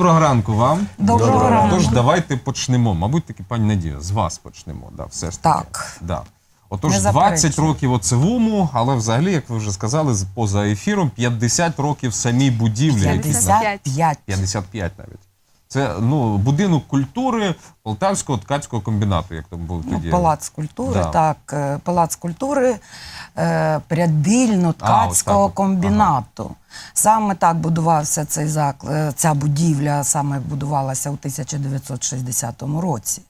Доброго ранку вам. Доброго Доброго ранку. Тож давайте почнемо. Мабуть, таки, пані Надія, з вас почнемо. Да, все ж таки. Так. Да. Отож, Не 20 заперечую. років оцевому, але взагалі, як ви вже сказали, з- поза ефіром 50 років самій будівлі. які 55. 55 навіть. Це ну, будинок культури Полтавського ткацького комбінату, як там був Ну, тоді. Палац культури, Да. так. е, Палац культури е, прядильно-ткацького а, от. комбінату. Саме так будувався цей заклад, ця будівля саме будувалася у 1960 році.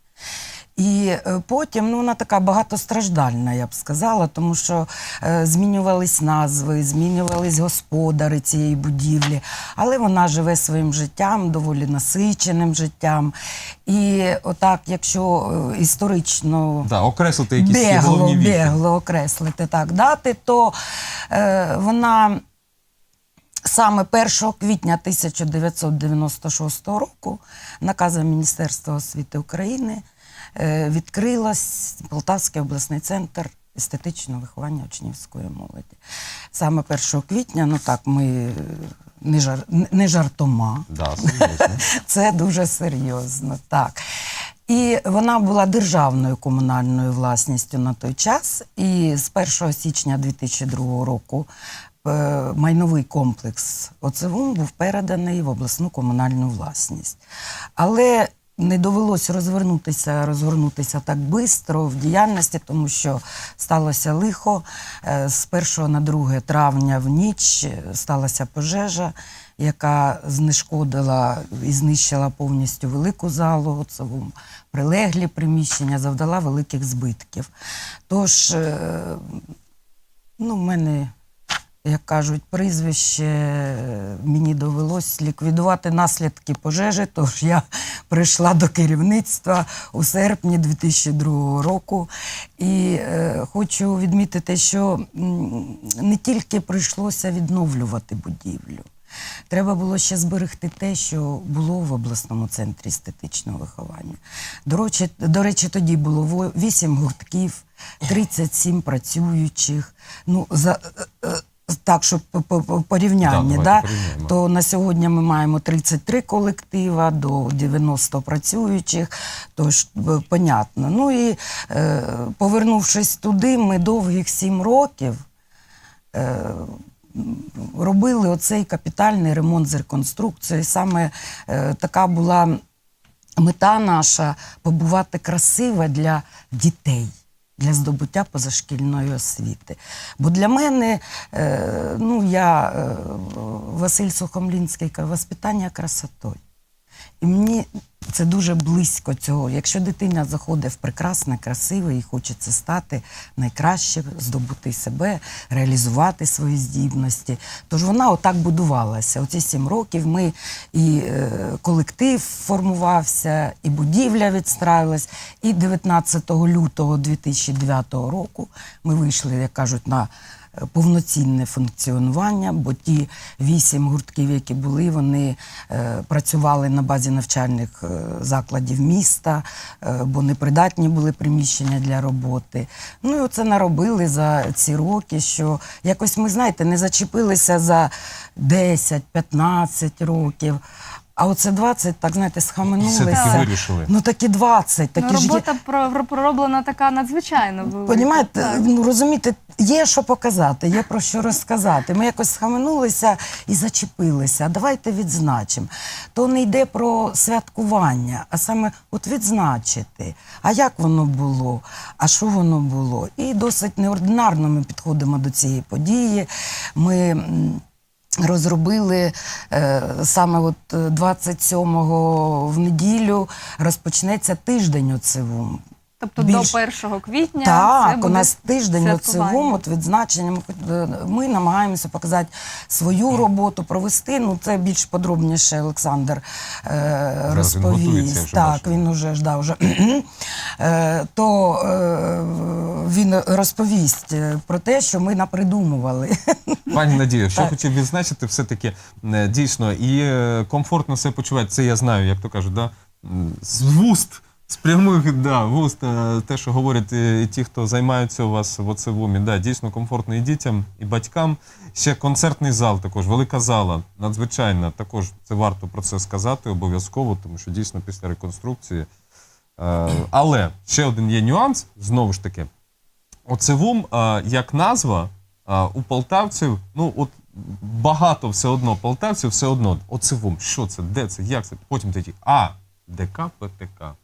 І е, потім ну, вона така багатостраждальна, я б сказала, тому що е, змінювались назви, змінювались господари цієї будівлі, але вона живе своїм життям, доволі насиченим життям. І отак, якщо е, історично Да, окреслити якісь ці бегло, головні віхи. бегло окреслити так дати, то е, вона саме 1 квітня 1996 року наказом Міністерства освіти України відкрилась Полтавський обласний центр естетичного виховання учнівської молоді. Саме 1 квітня, ну так, ми е, не, жар, не жартома. Да. Це дуже серйозно, так. І вона була державною комунальною власністю на той час. І з 1 січня 2002 року е, майновий комплекс Оцевун був переданий в обласну комунальну власність. Але не довелося розвернутися, розгорнутися так швидко в діяльності, тому що сталося лихо. Е, З 1 на 2 травня в ніч е, сталася пожежа, яка знешкодила і знищила повністю велику залу, прилеглі приміщення, завдала великих збитків. Тож, е, ну, в мене як кажуть, прізвище е, мені довелось ліквідувати наслідки пожежі, тож я прийшла до керівництва у серпні 2002 року. І е, хочу відмітити, що не тільки прийшлося відновлювати будівлю. Треба було ще зберегти те, що було в обласному центрі естетичного виховання. До речі, до речі, тоді було во- 8 гуртків, 37 працюючих. Ну, за, е, е, так, щоб по- по- по- порівняння, давайте да, то на сьогодні ми маємо 33 колектива до 90 працюючих, тож понятно. Ну і е, повернувшись туди, ми довгих 7 років е, робили оцей капітальний ремонт з реконструкцією. Саме е, така була мета наша побувати красиво для дітей. Для здобуття позашкільної освіти. Бо для мене, е, ну я е, Василь Сухомлінський воспитання красотою. І мені це дуже близько цього. Якщо дитина заходить в прекрасне, красиве і хочеться стати найкраще, здобути себе, реалізувати свої здібності. Тож вона отак будувалася. Оці сім років ми і е, колектив формувався, і будівля відстраювалась. І 19 лютого 2009 року ми вийшли, як кажуть, на повноцінне функціонування, бо ті вісім гуртків, які були, вони е, працювали на базі навчальних е, закладів міста, е, бо непридатні були приміщення для роботи. Ну і оце наробили за ці роки, що якось ми, знаєте, не зачепилися за 10-15 років. А оце 20, так знаєте, схаменулися. Вирішили. Ну такі 20, такі Ну, ж є. робота про- пророблена така надзвичайно велика. Понімаєте, Так. ну розумієте, є що показати, є про що розказати. Ми якось схаменулися і зачепилися. А давайте відзначимо. То не йде про святкування, а саме от відзначити. А як воно було, а що воно було? І досить неординарно ми підходимо до цієї події. Ми. м, Розробили е, саме от е, 27-го в неділю розпочнеться тиждень ОЦВУМ. Тобто більш- до 1 квітня це Так, у нас тиждень оцевом, от відзначення. Ми, е, ми намагаємося показати свою роботу, провести. Ну, це більш подробніше Олександр е, розповість. Так, він уже ждав. Вже. е, то е, він розповість е, про те, що ми напридумували. Пані Надію, що Так. хотів відзначити, все-таки е, дійсно і комфортно себе почувати. Це я знаю, як то кажуть, да? з вуст З прямих да, вуст те, що говорять е, ті, хто займаються у вас в оцевумі, да, дійсно комфортно і дітям, і батькам. Ще концертний зал також, велика зала, надзвичайна. Також це варто про це сказати обов'язково, тому що дійсно після реконструкції. Е, але ще один є нюанс, знову ж таки. Оцевум е, як назва у полтавців, ну от багато все одно полтавців, все одно. Оцевум, що це, де це, як це? Потім такі, а, ДК, ПТК.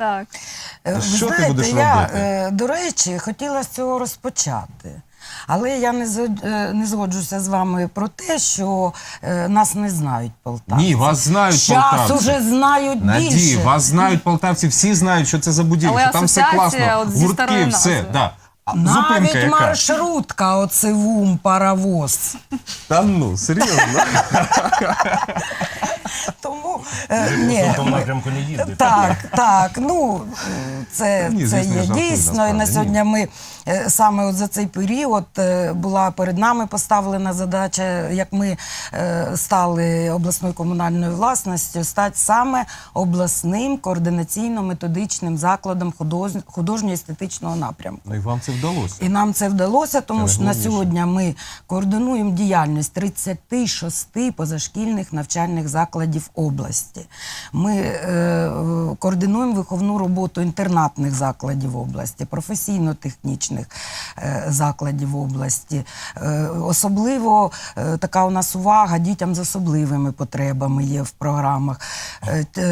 Так. Е, Ви Що ти знаєте, будеш я, робити? е, до речі, хотіла з цього розпочати. Але я не, згод- е, не згоджуся з вами про те, що е, нас не знають полтавці. Ні, вас знають Час полтавці. уже знають Надії, більше. вас знають полтавці, всі знають, що це за будівля, Але що там все асоціація класно, от зі гуртки, старої все. назви. Да. Зупинка Навіть яка? маршрутка, оце вум, паровоз. Та ну, серйозно. Тому е, ні, в тому ми- напрямку не їздить. Так, так. Ну це, Ні, це звісно, є я жартую, дійсно. І на ні. сьогодні ми е, саме от за цей період е, була перед нами поставлена задача, як ми е, стали обласною комунальною власністю, стати саме обласним координаційно-методичним закладом худож- художньо-естетичного напрямку. Ну і вам це вдалося. І нам це вдалося, тому Це що на сьогодні ми координуємо діяльність 36 позашкільних навчальних закладів області. Ми е, координуємо виховну роботу інтернатних закладів області, професійно-технічних е, закладів області. Е, особливо е, така у нас увага дітям з особливими потребами є в програмах.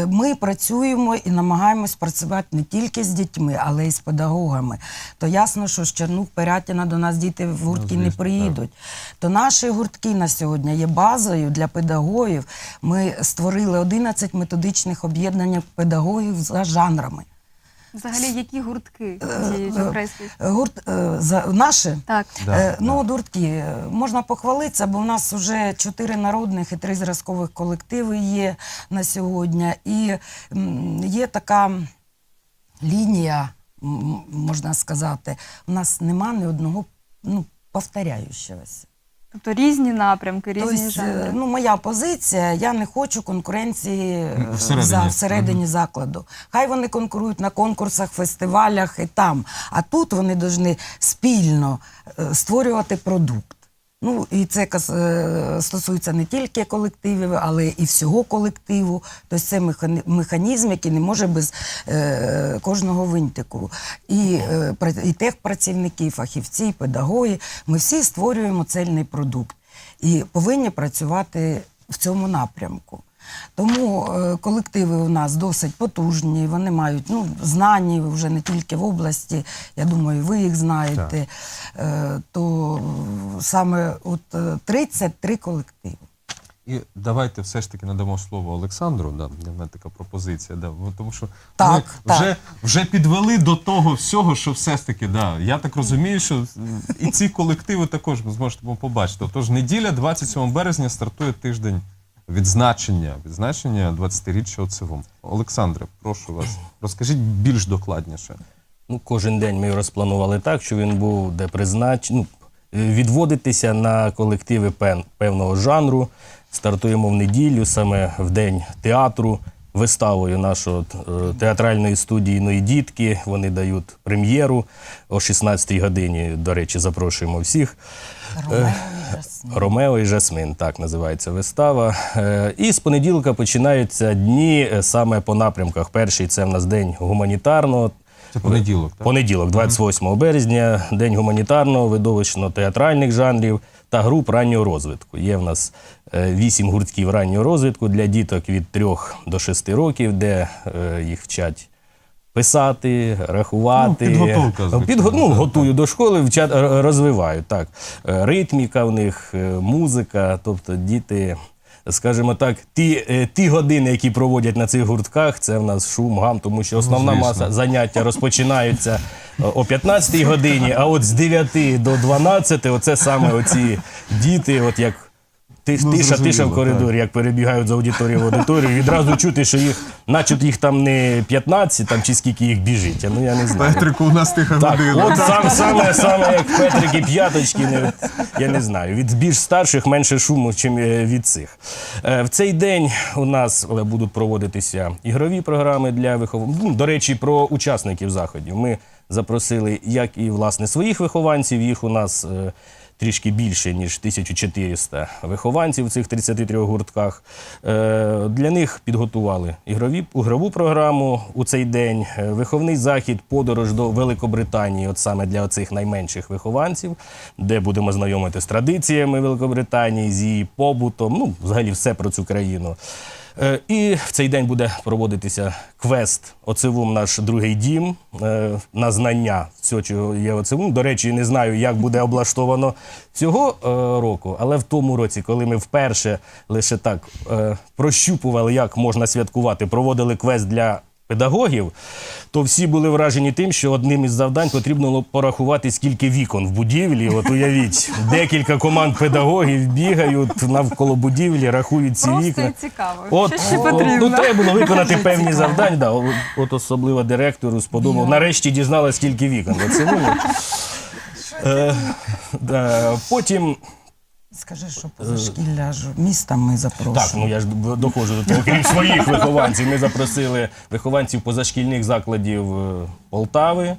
Ми працюємо і намагаємось працювати не тільки з дітьми, але й з педагогами. То ясно, що з Чернух Пирятіна до нас діти в гуртки не звісно, приїдуть. То наші гуртки на сьогодні є базою для педагогів. Ми створили 11 методичних об'єднань педагогів за жанрами. Взагалі, які гуртки діють е. Гурт е, за наші. Так. Да, Е, да. Ну, от гуртки, е, можна похвалитися, бо в нас вже чотири народних і три зразкових колективи є на сьогодні. І є така лінія, можна сказати, у нас нема ні одного ну, повторяючогося. Тобто різні напрямки, різні Тобто, жанри. ну, моя позиція, я не хочу конкуренції е, Всередині. за, всередині закладу. Хай вони конкурують на конкурсах, фестивалях і там. А тут вони повинні спільно е, створювати продукт. Ну, і це е, стосується не тільки колективів, але і всього колективу. Тобто це механі- механізм, який не може без е, кожного винтику. І, е, і техпрацівники, фахівці, педагоги. Ми всі створюємо цельний продукт і повинні працювати в цьому напрямку. Тому е, колективи у нас досить потужні, вони мають ну, знані вже не тільки в області, я думаю, ви їх знаєте. Е, то е, саме от е, 33 колективи. І давайте все ж таки надамо слово Олександру. Да, в мене така пропозиція. Да, тому що Так, ми так. Вже, вже підвели до того всього, що все ж таки, да, я так розумію, що і ці колективи також ви зможете побачити. Отож, неділя, 27 березня, стартує тиждень відзначення, відзначення 20-річчя ОЦВУМ. Олександре, прошу вас, розкажіть більш докладніше. Ну, кожен день ми розпланували так, що він був де признач... ну, відводитися на колективи пен- певного жанру. Стартуємо в неділю, саме в день театру, виставою нашої е, театральної студії «Ної дітки. Вони дають прем'єру о 16-й годині. До речі, запрошуємо всіх. Ромео і Жасмін. Ромео і Жасмин, так називається вистава. Е, І з понеділка починаються дні е, саме по напрямках. Перший це в нас день гуманітарного. Це понеділок, так? Понеділок, 28 березня, день гуманітарного, видовищно-театральних жанрів та груп раннього розвитку. Є в нас е, вісім гуртків раннього розвитку для діток від 3 до 6 років, де е, їх вчать. Писати, рахувати. Ну, підготовка, звичайно, Підго- ну, так, готують до школи, вчать, р- розвивають. Так. Е, Ритміка в них, музика. Тобто діти, скажімо так, ті, е, ті години, які проводять на цих гуртках, це в нас шум, гам, тому що основна ну, маса заняття розпочинаються е, о 15-й годині, а от з 9 до 12 оце саме оці діти, от як Тиш, Ну, тиша, тиша в коридорі, як перебігають з аудиторії в аудиторію, відразу чути, що їх, начебто їх там не 15, там чи скільки їх біжить. Ну я не знаю. Петрику, у нас тиха Так, година. от сам, саме, саме як Петрики п'яточки, не, я не знаю. Від більш старших менше шуму, ніж від цих. Е, В цей день у нас е, будуть проводитися ігрові програми для вихованців. Ну, До речі, про учасників заходів. Ми запросили як і власне своїх вихованців, їх у нас. Трішки більше, ніж 1400 вихованців в цих 33 гуртках. Е, Для них підготували ігрові, ігрову програму у цей день, е, виховний захід, подорож до Великобританії, от саме для цих найменших вихованців, де будемо знайомити з традиціями Великобританії, з її побутом, ну, взагалі все про цю країну. Е, І в цей день буде проводитися квест Оцевум наш другий дім е, на знання всього, чого є Оцевум. До речі, не знаю, як буде облаштовано цього е, року, але в тому році, коли ми вперше лише так прощупували, як можна святкувати, проводили квест для педагогів, то всі були вражені тим, що одним із завдань потрібно було порахувати, скільки вікон в будівлі. От уявіть, декілька команд педагогів бігають навколо будівлі, рахують ці Просто вікна. і цікаво. От, що ще потрібно? Ну, треба було виконати певні завдання. Да. От, от особливо директору сподобав. Нарешті дізналась, скільки вікон. Оце було. Е, да. Потім Скажи, що позашкілля ж міста ми запрошуємо. Так, ну я ж доходжу до того. Крім своїх вихованців, ми запросили вихованців позашкільних закладів е, Полтави.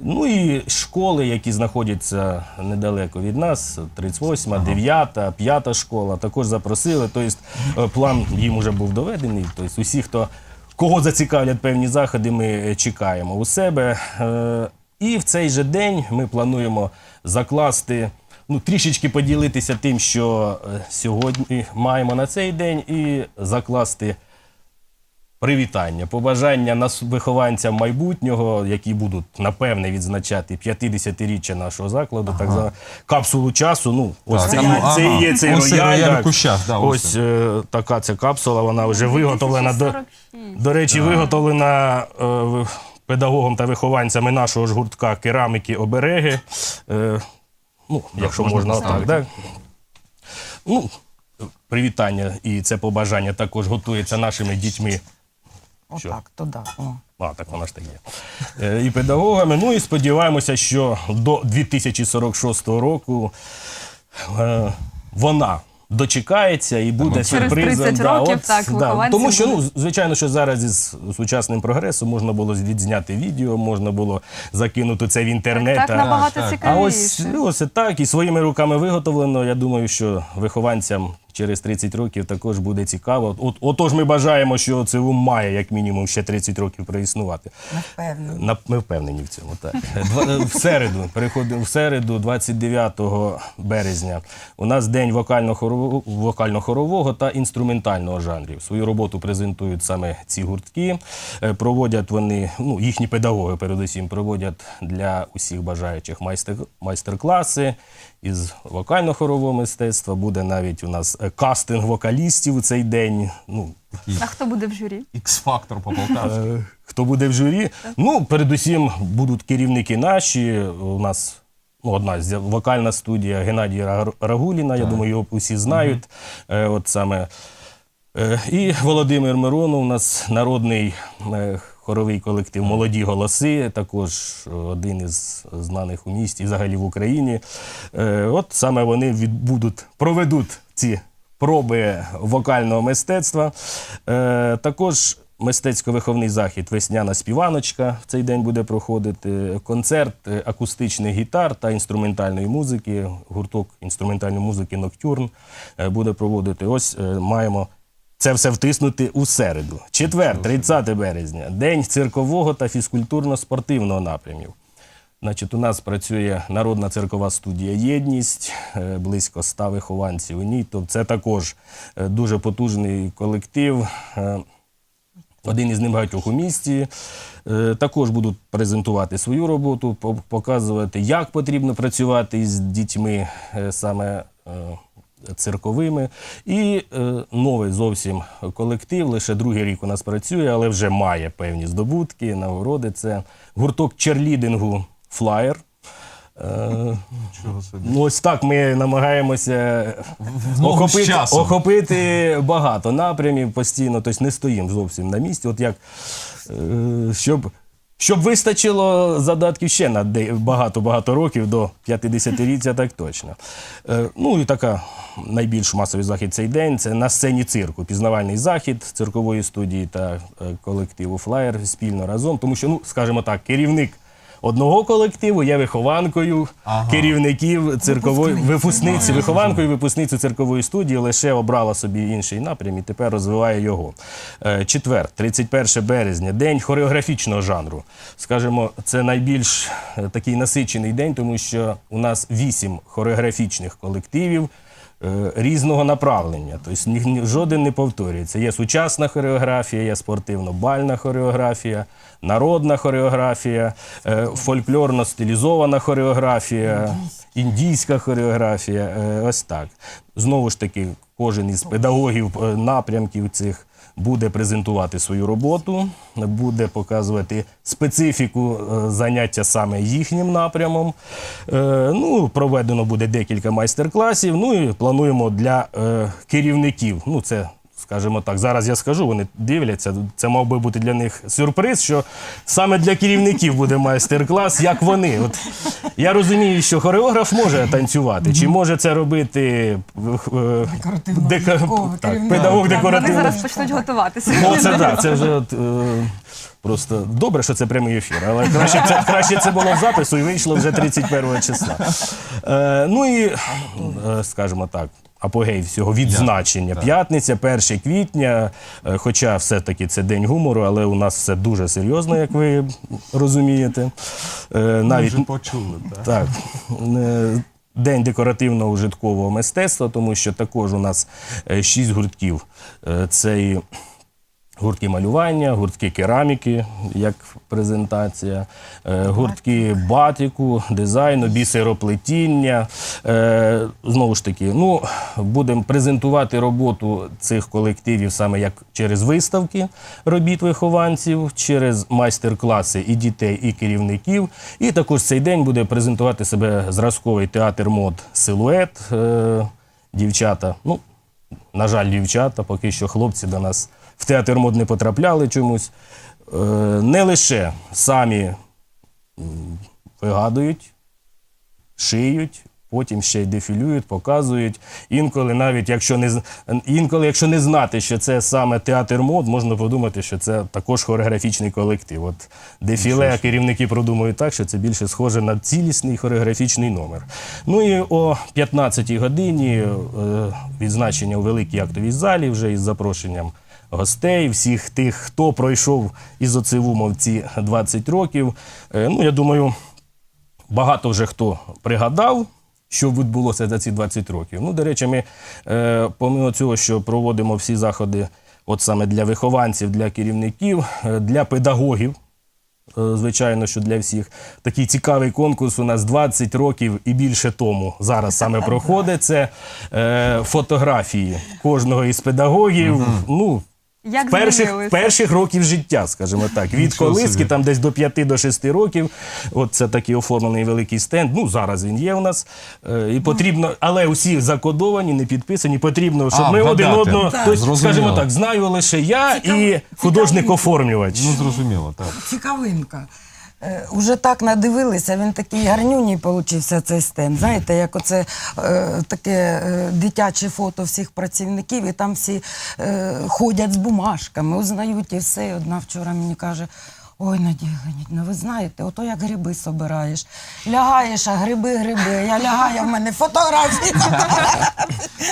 Ну і школи, які знаходяться недалеко від нас, 38, 9, 5 школа, також запросили. Тобто е, план їм вже був доведений. Тобто усі, хто кого зацікавлять певні заходи, ми е, чекаємо у себе. Е, І в цей же день ми плануємо закласти ну, трішечки поділитися тим, що е, сьогодні маємо на цей день, і закласти привітання, побажання нас вихованцям майбутнього, які будуть напевне відзначати 50-річчя нашого закладу, так за капсулу часу. Ну, ось Так, це, там, і- це є ага. цей Ось рояль. рояль так. кущах, да, ось ось е, така ця капсула, вона вже виготовлена. До, до речі, виготовлена е, педагогом та вихованцями нашого ж гуртка кераміки обереги. Ну, якщо можна так? Ну, привітання і це побажання також готується нашими дітьми. Отак, то да. О. А, так вона ж так є. Е, І педагогами. Ну і сподіваємося, що до 2046 року е, вона дочекається і буде Через сюрпризом. 30 років, так, вихованці Тому що, ну, звичайно, що зараз із сучасним прогресом можна було відзняти відео, можна було закинути це в інтернет. Так а- набагато так. а ось, цікавіше. ось так, і своїми руками виготовлено. Я думаю, що вихованцям через 30 років також буде цікаво. От, отож, ми бажаємо, що це має як мінімум ще 30 років проіснувати. Не впевнені. На- Ми впевнені в цьому. Так. В середу, переходимо в середу, 29 березня. У нас день вокально-хорового, вокально-хорового та інструментального жанрів. Свою роботу презентують саме ці гуртки. Е, Проводять вони, ну, їхні педагоги, передусім, проводять для усіх бажаючих майстер, майстер-класи із вокально-хорового мистецтва. Буде навіть у нас е, кастинг вокалістів у цей день. Ну, А хто буде в журі? Ікс-фактор по Полтаві. Е, Хто буде в журі? Ну, передусім будуть керівники наші. У нас ну, одна з вокальна студія Геннадія Рагуліна. Я думаю, його усі знають. Е, От саме. Е, І Володимир Миронов, у нас народний е, хоровий колектив Молоді голоси, також е, один із знаних у місті, і взагалі в Україні. Е, От саме вони відбудуть, проведуть ці проби вокального мистецтва. Е, Також мистецько-виховний захід Весняна співаночка в цей день буде проходити. Концерт акустичних гітар та інструментальної музики. Гурток інструментальної музики Ноктюрн буде проводити. Ось маємо це все втиснути у середу. Четвер, 30 березня, день циркового та фізкультурно-спортивного напрямів. Значить, у нас працює народна циркова студія Єдність, е, близько ста вихованців у ній. Тобто це також е, дуже потужний колектив. е, Один із небагатьох у місті. Також будуть презентувати свою роботу, показувати, як потрібно працювати із дітьми саме цирковими. І е, новий зовсім колектив, лише другий рік у нас працює, але вже має певні здобутки, нагороди. Це гурток черлідингу Флаєр. Е. Ну, ось так ми намагаємося охопити, охопити багато напрямів постійно, тобто не стоїмо зовсім на місці. От як е, щоб, щоб вистачило задатків ще на багато-багато років до 50-річчя, так точно. Е, Ну і така найбільш масовий захід цей день це на сцені цирку. Пізнавальний захід циркової студії та е, колективу Флаєр спільно разом. Тому що, ну, скажімо так, керівник. Одного колективу є вихованкою Ага. керівників циркової Випускниці. вихованкою випускниці циркової студії лише обрала собі інший напрям і тепер розвиває його. Е, Четвер, 31 березня, день хореографічного жанру. Скажімо, це найбільш е, такий насичений день, тому що у нас вісім хореографічних колективів. Е, Різного направлення, тобто жоден не повторюється. Є сучасна хореографія, є спортивно-бальна хореографія, народна хореографія, е, фольклорно-стилізована хореографія, індійська хореографія. е, Ось так. Знову ж таки, кожен із педагогів напрямків цих буде презентувати свою роботу, буде показувати специфіку е, заняття саме їхнім напрямом. Е, Ну, проведено буде декілька майстер-класів. Ну і плануємо для е, керівників. Ну, це скажімо так, зараз я скажу, вони дивляться. Це мав би бути для них сюрприз, що саме для керівників буде майстер-клас, як вони. От я розумію, що хореограф може танцювати, чи може це робити е, Декоративно-військовий так, педагог Вони зараз почнуть готуватися. Ну, це так, це вже от, е, просто добре, що це прямий ефір, але краще це, краще це було в запису і вийшло вже 31 числа. Е, ну і, е, скажімо так, апогей всього відзначення. П'ятниця, 1 квітня, е, хоча все-таки це день гумору, але у нас все дуже серйозно, як ви розумієте. Навіть Ми вже почули. Так. так. Е, День декоративного житкового мистецтва, тому що також у нас е, шість гуртків. Е, Це і гуртки малювання, гуртки кераміки, як презентація, е, гуртки батіку, дизайну, бісероплетіння. Е, Знову ж таки, ну, будемо презентувати роботу цих колективів саме як через виставки робіт вихованців, через майстер-класи і дітей, і керівників. І також цей день буде презентувати себе зразковий театр мод Силует. Е, Дівчата, ну, на жаль, дівчата, поки що хлопці до нас в театр мод не потрапляли чомусь. Е, Не лише самі вигадують, шиють, потім ще й дефілюють, показують. Інколи, навіть якщо не інколи, якщо не знати, що це саме театр мод, можна подумати, що це також хореографічний колектив. От дефіле керівники продумують так, що це більше схоже на цілісний хореографічний номер. Ну і о 15-й годині е, відзначення у великій актовій залі вже із запрошенням гостей, всіх тих, хто пройшов із оцивумом ці 20 років. Е, Ну, я думаю, багато вже хто пригадав, що відбулося за ці 20 років. Ну, до речі, ми, е, помимо цього, що проводимо всі заходи, от саме для вихованців, для керівників, е, для педагогів. е, Звичайно, що для всіх такий цікавий конкурс у нас 20 років і більше тому зараз саме проходить. Це е, фотографії кожного із педагогів. Ну, Як перших, змінилися? перших років життя, скажімо так, від Нічого колиски, собі. там десь до 5 до 6 років. От це такий оформлений великий стенд. Ну зараз він є у нас. Е, І потрібно, але усі закодовані, не підписані. Потрібно, щоб А, ми один одного, Так. тобто, Зрозуміло. скажімо так, знаю лише я Цікаво- і художник-оформлювач. Ну, зрозуміло, так. Цікавинка. Е, Уже так надивилися, він такий гарнюній получився цей стенд. Знаєте, як оце е, таке е, дитяче фото всіх працівників, і там всі е, ходять з бумажками, узнають і все. І одна вчора мені каже. Ой, Надія Леонідівна, ви знаєте, ото як гриби собираєш. Лягаєш, а гриби, гриби. Я лягаю, в мене фотографії.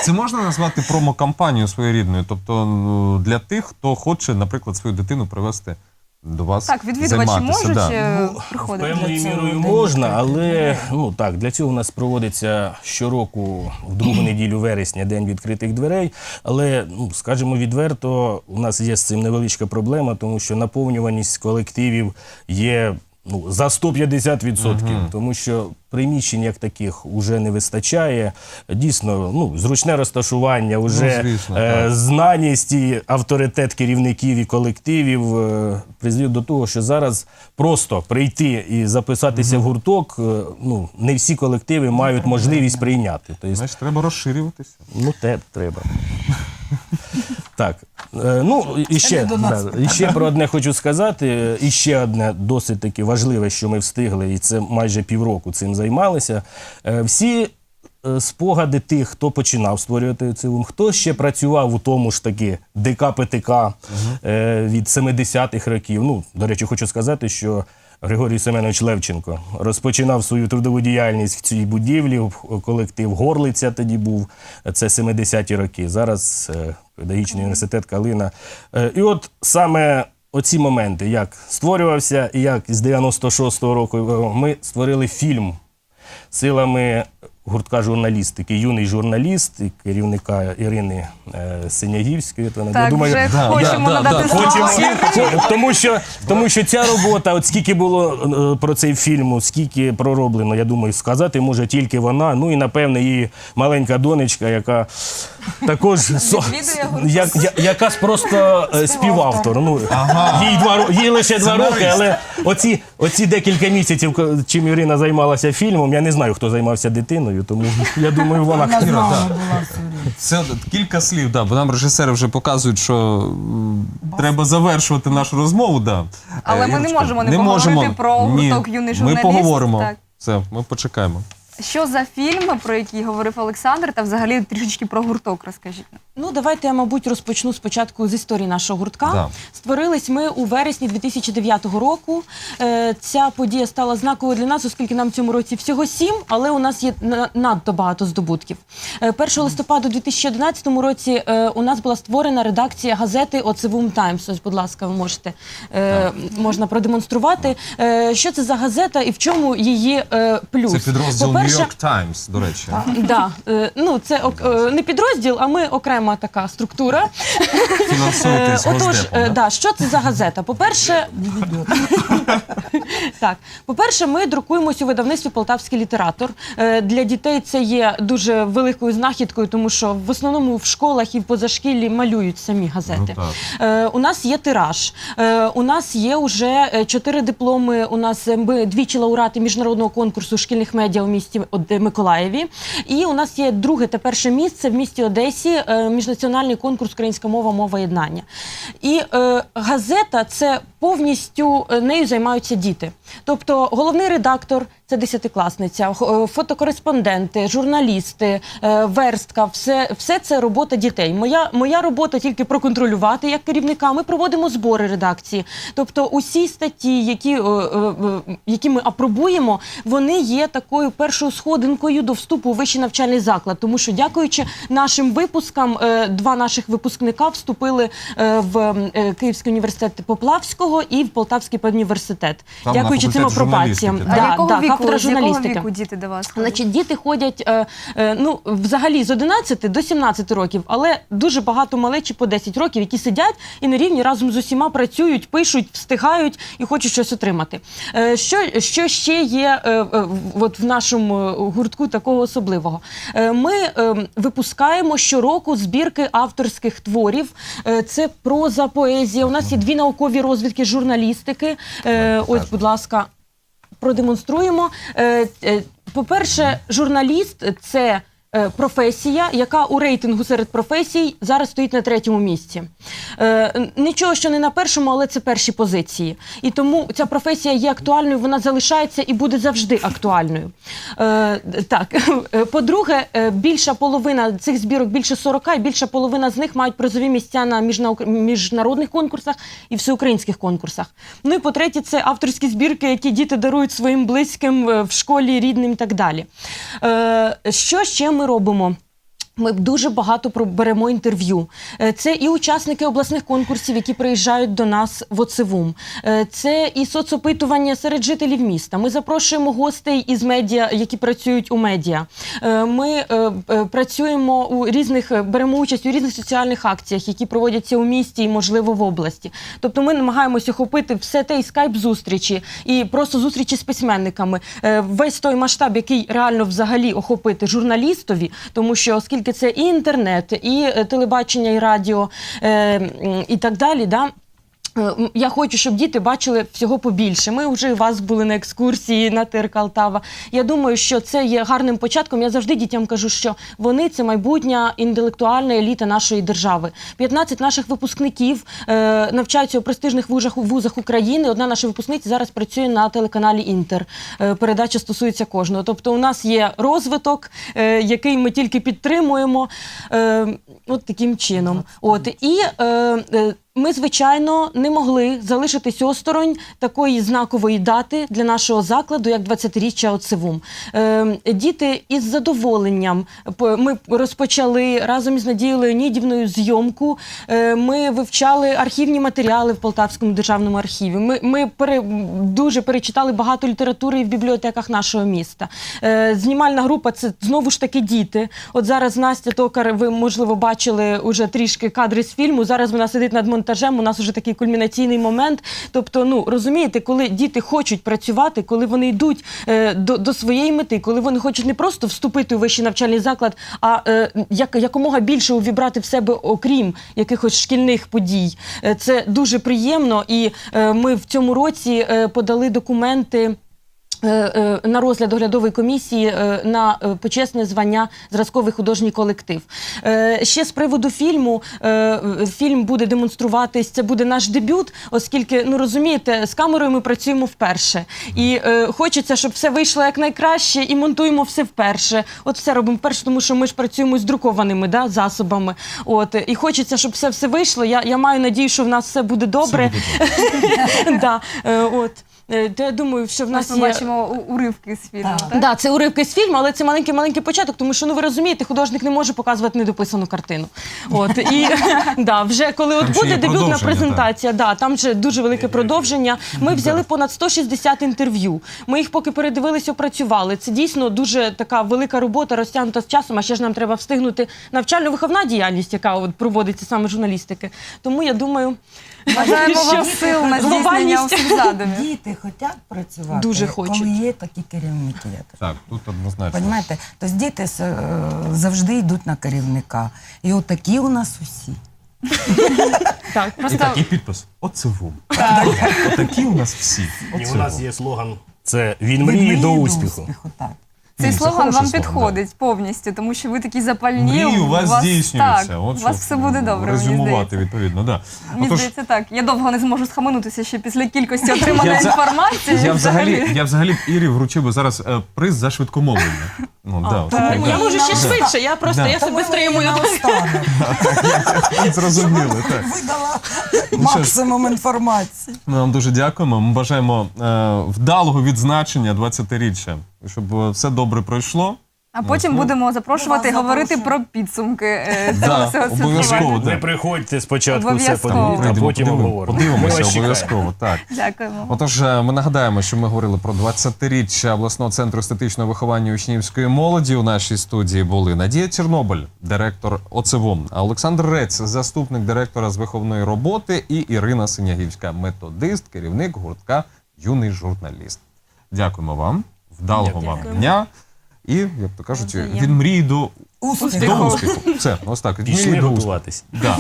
Це можна назвати промокампанією своєрідною? Тобто ну, для тих, хто хоче, наприклад, свою дитину привезти до вас. Так, відвідувачі займатися, можуть да. е, приходити. Певною цього мірою день можна, але ну так для цього у нас проводиться щороку в другу неділю вересня день відкритих дверей. Але ну скажімо відверто, у нас є з цим невеличка проблема, тому що наповнюваність колективів є. Ну, за 150%, тому що приміщень як таких вже не вистачає. Дійсно, ну, зручне розташування, вже Ну, звісно, е, знаність і авторитет керівників і колективів е, призвів до того, що зараз просто прийти і записатися в гурток, е, ну, не всі колективи мають можливість прийняти. Тобто, Значить, треба розширюватися. Ну, те треба. Так. е, Ну, і ще, да, ще про одне хочу сказати. І ще одне досить таки важливе, що ми встигли, і це майже півроку цим займалися. Е, Всі е, спогади тих, хто починав створювати цивум, хто ще працював у тому ж таки ДК ПТК е, від 70-х років. Ну, до речі, хочу сказати, що Григорій Семенович Левченко розпочинав свою трудову діяльність в цій будівлі. Колектив Горлиця тоді був. Це 70-ті роки. Зараз е, педагогічний університет Калина. Е, І от саме оці моменти, як створювався, і як з 96-го року е, ми створили фільм силами гуртка журналістики, юний журналіст і керівника Ірини е, Синягівської. То, Так, вже да, хочемо да, да, надати да, слово. Хочемо, тому, що, тому що ця робота, от скільки було е, про цей фільм, скільки пророблено, я думаю, сказати може тільки вона. Ну і напевне її маленька донечка, яка також со- Відвідує як, я- якась просто е, співавтор. Ну, їй, два, ро- їй лише два роки, але оці, оці декілька місяців, ко- чим Ірина займалася фільмом, я не знаю, хто займався дитиною, тому я думаю, вона. Вона з Іра, нами да. була. Це кілька слів, да, бо нам режисери вже показують, що м, треба завершувати нашу розмову. Да. Але Е, ми не можемо не поговорити про Ні, гурток «Юний Ми журналіст». поговоримо. Так. Все, ми почекаємо. Що за фільм, про який говорив Олександр, та взагалі трішечки про гурток розкажіть. Ну, давайте я, мабуть, розпочну спочатку з історії нашого гуртка. Да. Створились ми у вересні 2009 року. Е, Ця подія стала знаковою для нас, оскільки нам в цьому році всього сім, але у нас є на- надто багато здобутків. Е, 1 листопада 2011 році е, у нас була створена редакція газети Оцевум Таймс. Ось, будь ласка, ви можете е, можна продемонструвати. Е, Що це за газета і в чому її е, плюс? Це підрозділ York Times, до речі. Да, е, ну це ок- е, не підрозділ, а ми окрема така структура. Е, Отож, Госдепом. е, да? да, що це за газета? По-перше, так, по-перше, ми друкуємося у видавництві Полтавський літератор. Е, Для дітей це є дуже великою знахідкою, тому що в основному в школах і в позашкіллі малюють самі газети. Ну. Е, У нас є тираж. Е, У нас є вже чотири дипломи. У нас е, ми двічі лауреати міжнародного конкурсу шкільних медіа у місті Од- Миколаєві. І у нас є друге та перше місце в місті Одесі. е, Міжнаціональний конкурс Українська мова, мова єднання. І е, газета це повністю е, нею займаються діти. Тобто головний редактор це десятикласниця, е, фотокореспонденти, журналісти, е, верстка, все, все це робота дітей. Моя, моя робота тільки проконтролювати як керівника. Ми проводимо збори редакції. Тобто, усі статті, які, е, які ми апробуємо, вони є такою першою сходинкою до вступу у вищий навчальний заклад. Тому що, дякуючи нашим випускам, два наших випускника вступили в Київський університет Поплавського і в Полтавський педуніверситет. Там Дякуючи цим апробаціям. Да, якого да, віку, кафедра з якого журналістики. віку діти до вас? ходять? Значить, діти ходять е, е, ну, взагалі з 11 до 17 років, але дуже багато малечі по 10 років, які сидять і на рівні разом з усіма працюють, пишуть, встигають і хочуть щось отримати. Е, що, що ще є е, е, в- от в нашому гуртку такого особливого? Е, ми е, випускаємо щороку збірки авторських творів. Е, це проза, поезія. У нас є дві наукові розвідки журналістики. Е, ось, будь ласка продемонструємо. Е, е, По-перше, журналіст це професія, яка у рейтингу серед професій зараз стоїть на третьому місці. Е, Нічого, що не на першому, але це перші позиції. І тому ця професія є актуальною, вона залишається і буде завжди актуальною. Е, Так, Е, по-друге, е, більша половина цих збірок, більше 40, і більша половина з них мають призові місця на міжнародних конкурсах і всеукраїнських конкурсах. Ну і по-третє, це авторські збірки, які діти дарують своїм близьким е, в школі, рідним і так далі. Е, Що ще ми робимо? Ми дуже багато про- беремо інтерв'ю. Е, Це і учасники обласних конкурсів, які приїжджають до нас в ОЦИВУМ. Е, Це і соцопитування серед жителів міста. Ми запрошуємо гостей із медіа, які працюють у медіа. Е, Ми працюємо у різних, беремо участь у різних соціальних акціях, які проводяться у місті і, можливо, в області. Тобто ми намагаємося охопити все те і скайп-зустрічі, і просто зустрічі з письменниками. Весь той масштаб, який реально взагалі охопити журналістові, тому що оскільки це і інтернет, і е, телебачення, і радіо, е, і так далі. Да? Е, Я хочу, щоб діти бачили всього побільше. Ми вже у вас були на екскурсії на ТРК Алтава. Я думаю, що це є гарним початком. Я завжди дітям кажу, що вони це майбутня інтелектуальна еліта нашої держави. 15 наших випускників е, навчаються у престижних вузах, вузах України. Одна наша випускниця зараз працює на телеканалі Інтер. Е, передача стосується кожного. Тобто, у нас є розвиток, е, який ми тільки підтримуємо. Е, от таким чином. От і е, е, ми, звичайно, не могли залишитись осторонь такої знакової дати для нашого закладу, як 20-річчя ОЦИВУМ. Е, діти із задоволенням ми розпочали разом із Надією Леонідівною зйомку. Е, ми вивчали архівні матеріали в Полтавському державному архіві. Ми, ми пере, дуже перечитали багато літератури в бібліотеках нашого міста. Е, знімальна група це знову ж таки діти. От зараз Настя Токар, ви можливо бачили уже трішки кадри з фільму. Зараз вона сидить над монтажем. У нас вже такий кульмінаційний момент. Тобто, ну розумієте, коли діти хочуть працювати, коли вони йдуть е, до, до своєї мети, коли вони хочуть не просто вступити у вищий навчальний заклад, а е, як, якомога більше увібрати в себе, окрім якихось шкільних подій. Е, це дуже приємно, і е, ми в цьому році е, подали документи. Е, е, На розгляд оглядової комісії е, на почесне звання зразковий художній колектив. Ще з приводу фільму фільм буде демонструватись. Це буде наш дебют, оскільки ну розумієте, з камерою ми працюємо вперше, і хочеться, щоб все вийшло якнайкраще, і монтуємо все вперше. От все робимо вперше, тому що ми ж працюємо з друкованими да, засобами. От і хочеться, щоб все все вийшло. Я, я маю надію, що в нас все буде добре. да, е, от. Е, То я думаю, що в Нас нас ми є бачимо у- уривки з фільму. Так. Так. Да, це уривки з фільму, але це маленький маленький початок, тому що ну ви розумієте, художник не може показувати недописану картину. От і да, вже коли от Там ще буде є дебютна продовження, презентація, да, там вже дуже велике продовження. Ми взяли понад 160 інтерв'ю. Ми їх поки передивилися, опрацювали. Це дійсно дуже така велика робота, розтягнута з часом. А ще ж нам треба встигнути навчально-виховна діяльність, яка от проводиться саме журналістики. Тому я думаю, Бажаємо що вам сил на здійснення глобальність. усіх задумів. Діти хочуть працювати, Дуже хочуть. коли є такі керівники. Так, тут однозначно. Понимаєте? Тобто діти е, завжди йдуть на керівника. І отакі у нас усі. так. І Просто такий підпис. Оце вум. Отакі у нас всі. І у нас є слоган: це від мрії до успіху. так. Цей Ні, це слоган хороший вам слоган, підходить повністю, тому що ви такі запальні. Мрії у вас здійснюються. Так, От у вас все буде добре. Мені Резюмувати, здається. відповідно, да. Мені Отож, здається, так. Я довго не зможу схаменутися ще після кількості отриманої Я інформації. я взагалі, я взагалі б Ірі вручив би зараз е, приз за швидкомовлення. Ну, да, от такий, Я да. можу ще швидше, я просто Да. я себе стримую. Зрозуміли, так. Видала максимум інформації. Ми вам дуже дякуємо. Ми бажаємо е, вдалого відзначення 20-річчя, щоб е, все добре пройшло. А потім Ну, будемо запрошувати і говорити про підсумки е, Да, цього всього обов'язково. святкування. да. Ви приходьте спочатку, все Обов'язково. подивіться, а Прийдемо, потім подивимо- обговоримо. Ми Подивимося чекаємо. обов'язково. Так. Дякуємо. Отож, е, ми нагадаємо, що ми говорили про 20-річчя обласного центру естетичного виховання учнівської молоді. У нашій студії були Надія Чорнобиль, директор ОЦВОМ, а Олександр Рець, заступник директора з виховної роботи, і Ірина Синягівська, методист, керівник гуртка Юний журналіст. Дякуємо вам, вдалого вам дня. І, як то кажуть, від мрії до, Успіху. до успіху. Все, ось так. Від Пішли до успіху. готуватись. Да.